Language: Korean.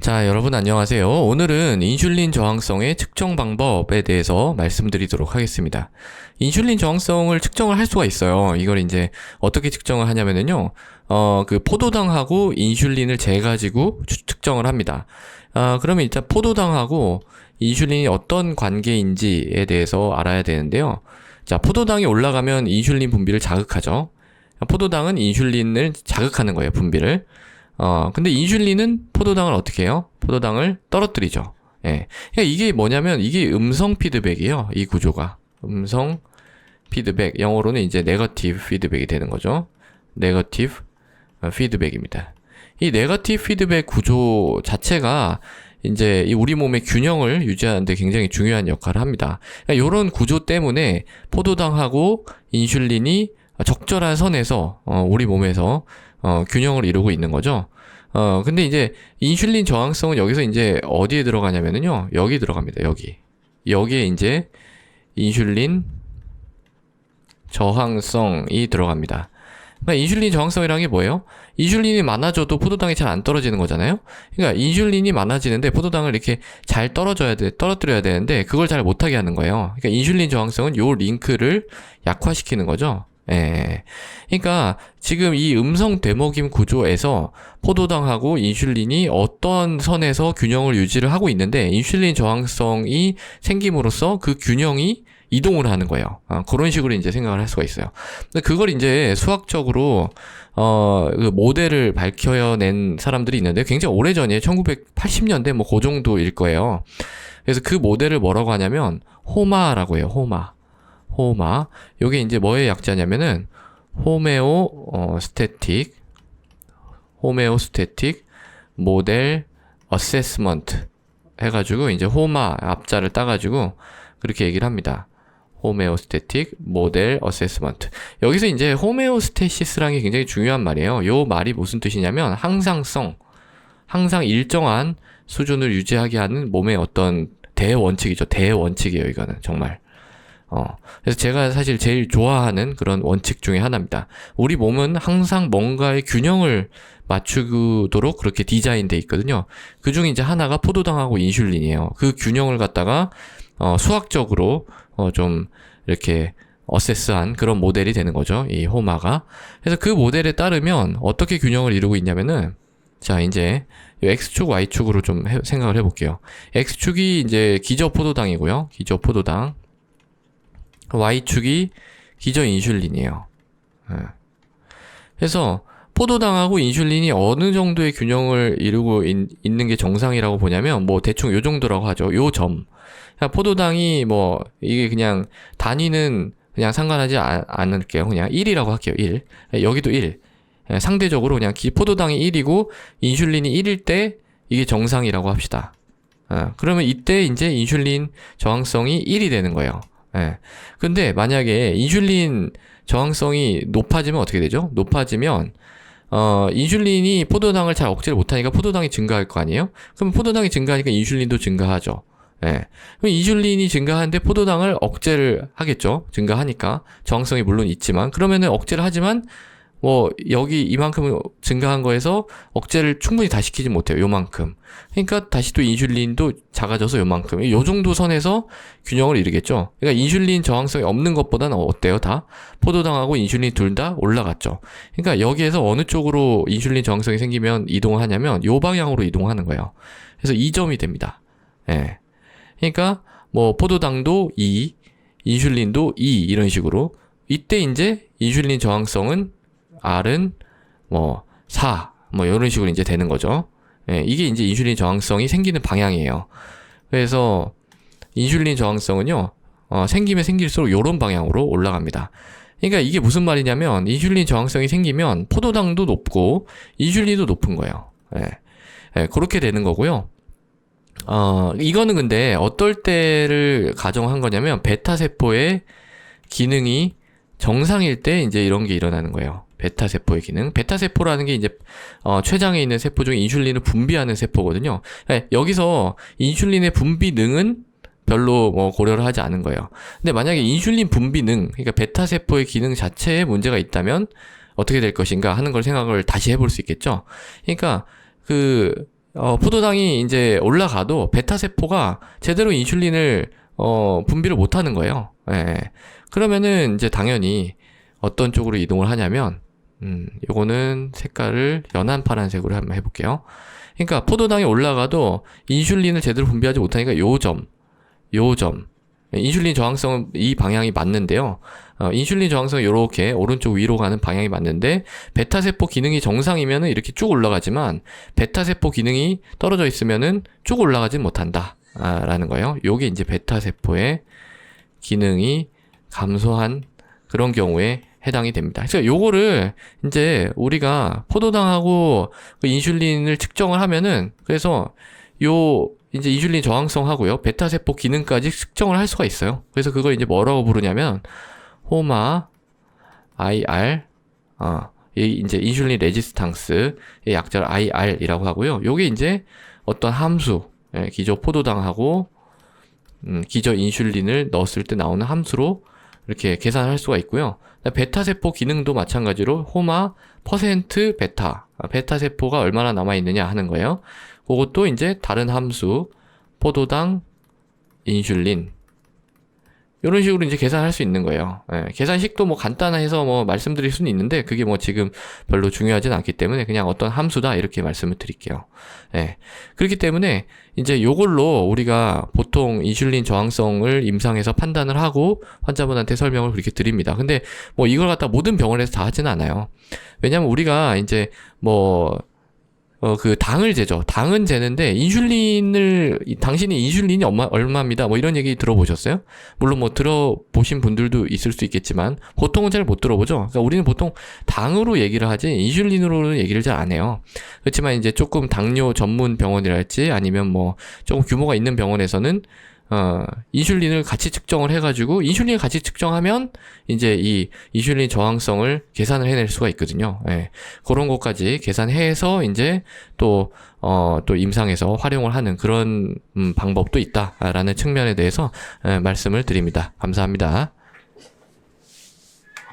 자, 여러분 안녕하세요. 오늘은 인슐린 저항성의 측정 방법에 대해서 말씀드리도록 하겠습니다. 인슐린 저항성을 측정을 할 수가 있어요. 이걸 이제 어떻게 측정을 하냐면은요, 어, 그 포도당하고 인슐린을 재가지고 추- 측정을 합니다. 아, 그러면 일단 포도당하고 인슐린이 어떤 관계인지에 대해서 알아야 되는데요. 자, 포도당이 올라가면 인슐린 분비를 자극하죠. 포도당은 인슐린을 자극하는 거예요, 분비를. 어, 근데 인슐린은 포도당을 어떻게 해요? 포도당을 떨어뜨리죠. 예. 그러니까 이게 뭐냐면 이게 음성 피드백이에요. 이 구조가. 음성 피드백. 영어로는 이제 네거티브 피드백이 되는 거죠. 네거티브 피드백입니다. 이 네거티브 피드백 구조 자체가 이제 이 우리 몸의 균형을 유지하는데 굉장히 중요한 역할을 합니다. 그러니까 이런 구조 때문에 포도당하고 인슐린이 적절한 선에서 어, 우리 몸에서 어, 균형을 이루고 있는 거죠. 어, 근데 이제 인슐린 저항성은 여기서 이제 어디에 들어가냐면은요, 여기 들어갑니다. 여기. 여기에 이제 인슐린 저항성이 들어갑니다. 그러니까 인슐린 저항성이라는 게 뭐예요? 인슐린이 많아져도 포도당이 잘 안 떨어지는 거잖아요? 그러니까 인슐린이 많아지는데 포도당을 이렇게 잘 떨어져야 돼, 떨어뜨려야 되는데 그걸 잘 못하게 하는 거예요. 그러니까 인슐린 저항성은 요 링크를 약화시키는 거죠. 예. 그러니까 지금 이 음성 되먹임 구조에서 포도당하고 인슐린이 어떤 선에서 균형을 유지를 하고 있는데 인슐린 저항성이 생김으로써 그 균형이 이동을 하는 거예요. 아, 그런 식으로 이제 생각을 할 수가 있어요. 근데 그걸 이제 수학적으로 어, 그 모델을 밝혀낸 사람들이 있는데 굉장히 오래 전이에요. 1980년대 뭐 그 정도일 거예요. 그래서 그 모델을 뭐라고 하냐면 호마라고 해요. 호마. 호마. 요게 이제 뭐의 약자냐면은 호메오 어, 스태틱 호메오 스태틱 모델 어세스먼트 해 가지고 이제 호마 앞자를 따 가지고 그렇게 얘기를 합니다. 호메오스테틱 모델 어세스먼트. 여기서 이제 호메오스테시스라는 게 굉장히 중요한 말이에요. 요 말이 무슨 뜻이냐면 항상성, 항상 일정한 수준을 유지하게 하는 몸의 어떤 대원칙이죠. 대원칙이에요, 이거는 정말. 어. 그래서 제가 사실 제일 좋아하는 그런 원칙 중에 하나입니다. 우리 몸은 항상 뭔가의 균형을 맞추도록 그렇게 디자인돼 있거든요. 그 중에 이제 하나가 포도당하고 인슐린이에요. 그 균형을 갖다가 어, 수학적으로 어, 좀 이렇게 어세스한 그런 모델이 되는 거죠. 이 호마가. 그래서 그 모델에 따르면 어떻게 균형을 이루고 있냐면은 자, 이제 이 X축, Y축으로 좀 해- 생각을 해볼게요. X축이 이제 기저 포도당이고요. 기저 포도당. Y축이 기저 인슐린이에요. 예. 그래서 포도당하고 인슐린이 어느 정도의 균형을 이루고 있, 있는 게 정상이라고 보냐면 뭐 대충 요 정도라고 하죠. 요 점. 그러니까 포도당이 뭐 이게 그냥 단위는 그냥 상관하지 아- 않을게요. 그냥 1이라고 할게요. 1. 여기도 1. 예, 상대적으로 그냥 기, 포도당이 1이고 인슐린이 1일 때 이게 정상이라고 합시다. 어, 그러면 이때 이제 인슐린 저항성이 1이 되는 거예요. 예. 근데 만약에 인슐린 저항성이 높아지면 어떻게 되죠? 높아지면 어, 인슐린이 포도당을 잘 억제를 못하니까 포도당이 증가할 거 아니에요? 그럼 포도당이 증가하니까 인슐린도 증가하죠. 예. 그럼 인슐린이 증가하는데 포도당을 억제를 하겠죠. 증가하니까. 저항성이 물론 있지만. 그러면은 억제를 하지만 뭐 여기 이만큼 증가한 거에서 억제를 충분히 다 시키지 못해요. 요만큼. 그러니까 다시 또 인슐린도 작아져서 요만큼. 요 정도 선에서 균형을 이루겠죠. 그러니까 인슐린 저항성이 없는 것보다는 어때요? 다 포도당하고 인슐린 둘 다 올라갔죠. 그러니까 여기에서 어느 쪽으로 인슐린 저항성이 생기면 이동을 하냐면 요 방향으로 이동하는 거예요. 그래서 2점이 됩니다. 예. 그러니까 뭐 포도당도 2, 인슐린도 2 이런 식으로 이때 이제 인슐린 저항성은 R은 뭐 4, 뭐 이런 식으로 이제 되는 거죠. 예, 이게 이제 인슐린 저항성이 생기는 방향이에요. 그래서 인슐린 저항성은요, 어, 생기면 생길수록 이런 방향으로 올라갑니다. 그러니까 이게 무슨 말이냐면 인슐린 저항성이 생기면 포도당도 높고 인슐린도 높은 거예요. 예, 예, 그렇게 되는 거고요. 어, 이거는 근데 어떨 때를 가정한 거냐면 베타 세포의 기능이 정상일 때 이제 이런 게 일어나는 거예요. 베타 세포의 기능. 베타 세포라는 게 이제 어, 췌장에 있는 세포 중에 인슐린을 분비하는 세포거든요. 네, 여기서 인슐린의 분비능은 별로 뭐 고려를 하지 않은 거예요. 근데 만약에 인슐린 분비능, 그러니까 베타 세포의 기능 자체에 문제가 있다면 어떻게 될 것인가 하는 걸 생각을 다시 해볼 수 있겠죠. 그러니까 그 어, 포도당이 이제 올라가도 베타 세포가 제대로 인슐린을 어, 분비를 못 하는 거예요. 예. 그러면은 이제 당연히 어떤 쪽으로 이동을 하냐면 음, 요거는 색깔을 연한 파란색으로 한번 해볼게요. 그러니까 포도당이 올라가도 인슐린을 제대로 분비하지 못하니까 요 점, 요 점. 인슐린 저항성은 이 방향이 맞는데요. 어, 인슐린 저항성은 이렇게 오른쪽 위로 가는 방향이 맞는데 베타 세포 기능이 정상이면은 이렇게 쭉 올라가지만 베타 세포 기능이 떨어져 있으면은 쭉 올라가진 못한다. 아, 라는 거예요. 요게 이제 베타 세포의 기능이 감소한 그런 경우에 해당이 됩니다. 그래서 요거를 이제 우리가 포도당하고 그 인슐린을 측정을 하면은 그래서 요 이제 인슐린 저항성하고요 베타 세포 기능까지 측정을 할 수가 있어요. 그래서 그걸 이제 뭐라고 부르냐면 호마 IR 어, 이 이제 인슐린 레지스탕스의 약자를 IR이라고 하고요. 요게 이제 어떤 함수 예, 기저 포도당하고 음, 기저 인슐린을 넣었을 때 나오는 함수로 이렇게 계산할 수가 있고요. 베타 세포 기능도 마찬가지로 호마 퍼센트 베타 아, 베타 세포가 얼마나 남아 있느냐 하는 거예요. 그것도 이제 다른 함수 포도당 인슐린 이런 식으로 이제 계산할 수 있는 거예요. 예, 계산식도 뭐 간단해서 뭐 말씀드릴 수는 있는데 그게 뭐 지금 별로 중요하진 않기 때문에 그냥 어떤 함수다 이렇게 말씀을 드릴게요. 예, 그렇기 때문에 이제 요걸로 우리가 보통 인슐린 저항성을 임상에서 판단을 하고 환자분한테 설명을 그렇게 드립니다. 근데 뭐 이걸 갖다 모든 병원에서 다 하지는 않아요. 왜냐면 우리가 이제 뭐 어, 그 당을 재죠. 당은 재는데 인슐린을 이- 당신이 인슐린이 얼마, 얼마입니다. 뭐 이런 얘기 들어보셨어요? 물론 뭐 들어보신 분들도 있을 수 있겠지만 보통은 잘 못 들어보죠. 그러니까 우리는 보통 당으로 얘기를 하지 인슐린으로는 얘기를 잘 안 해요. 그렇지만 이제 조금 당뇨 전문 병원이랄지 아니면 뭐 조금 규모가 있는 병원에서는 어, 인슐린을 같이 측정을 해가지고, 인슐린을 같이 측정하면, 이제 이 인슐린 저항성을 계산을 해낼 수가 있거든요. 예. 그런 것까지 계산해서, 이제 또, 어, 또 임상에서 활용을 하는 그런, 음, 방법도 있다라는 측면에 대해서, 예, 말씀을 드립니다. 감사합니다.